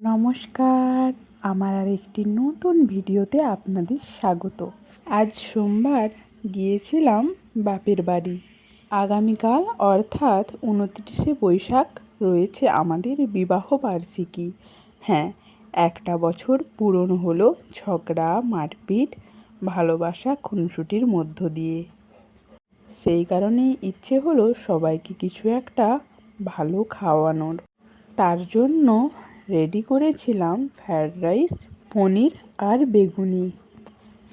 নমস্কার, আমার আর একটি নতুন ভিডিওতে আপনাদের স্বাগত। আজ সোমবার গিয়েছিলাম বাপের বাড়ি। আগামীকাল অর্থাৎ উনত্রিশে বৈশাখ রয়েছে আমাদের বিবাহ বার্ষিকী। হ্যাঁ একটা বছর পূরণ হলো ঝগড়া, মারপিট, ভালোবাসা, খুনসুটির মধ্য দিয়ে। সেই কারণেই ইচ্ছে হলো সবাইকে কিছু একটা ভালো খাওয়ানোর। তার জন্য রেডি করেছিলাম ফ্রায়েড রাইস, পনির আর বেগুনি।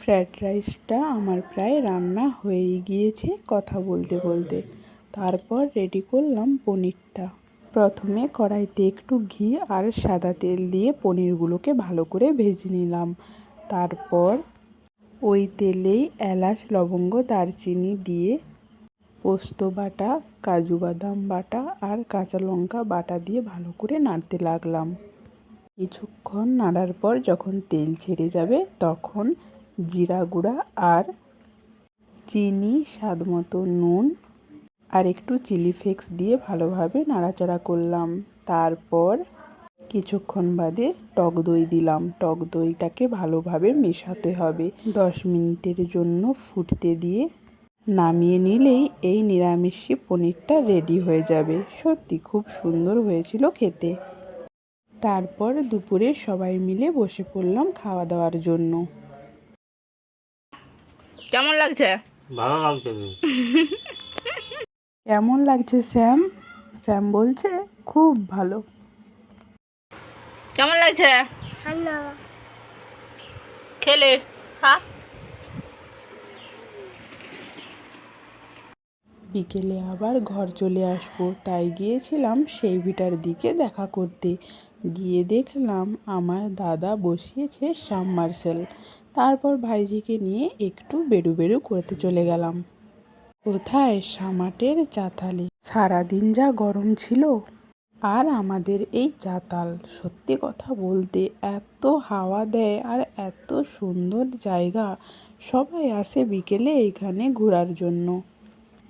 ফ্রায়েড রাইসটা আমার প্রায় রান্না হয়েই গিয়েছে কথা বলতে বলতে। তারপর রেডি করলাম পনিরটা। প্রথমে কড়াইতে একটু ঘি আর সাদা তেল দিয়ে পনিরগুলোকে ভালো করে ভেজে নিলাম। তারপর ওই তেলেই এলাচ, লবঙ্গ, দারচিনি দিয়ে পোস্ত বাটা, কাজু বাদাম বাটা আর কাঁচা লঙ্কা বাটা দিয়ে ভালো করে নাড়তে লাগলাম। কিছুক্ষণ নাড়ার পর যখন তেল ছেড়ে যাবে তখন জিরা গুঁড়া আর চিনি, স্বাদ মতো নুন আর একটু চিলি ফ্লেক্স দিয়ে ভালোভাবে নাড়াচাড়া করলাম। তারপর কিছুক্ষণ বাদে টক দই দিলাম। টক দইটাকে ভালোভাবে মেশাতে হবে। দশ মিনিটের জন্য ফুটতে দিয়ে নামিয়ে নিলেই এই নিরামিষি পনিরটা রেডি হয়ে যাবে। সত্যি খুব সুন্দর হয়েছিল খেতে। তারপর দুপুরে সবাই মিলে বসে পড়লাম খাওয়া দাওয়ার জন্য। কেমন লাগছে? ভালো লাগছে কেমন লাগছে শ্যাম শ্যাম বলছে খুব ভালো। কেমন লাগছে? খেলে খা। বিকেলে আবার ঘর চলে আসব। তাই গিয়েছিলাম সেই ভিটার দিকে দেখা করতে। গিয়ে দেখলাম আমার দাদা বসিয়েছে সাবমার্সেল তারপর ভাইজিকে নিয়ে একটু বেরু বেরু করতে চলে গেলাম। কোথায় সামাটের চাতালে? সারাদিন যা গরম ছিল। আর আমাদের এই চাতাল, সত্যি কথা বলতে এত হাওয়া দেয় আর এত সুন্দর জায়গা। সবাই আসে বিকেলে এখানে ঘোরার জন্য।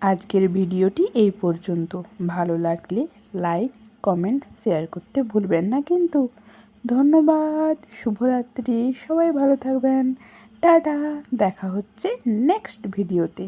আজকের ভিডিওটি এই পর্যন্ত। ভালো লাগলে লাইক, কমেন্ট, শেয়ার করতে ভুলবেন না কিন্তু। ধন্যবাদ, শুভরাত্রি, সবাই ভালো থাকবেন। টাটা, দেখা হচ্ছে নেক্সট ভিডিওতে।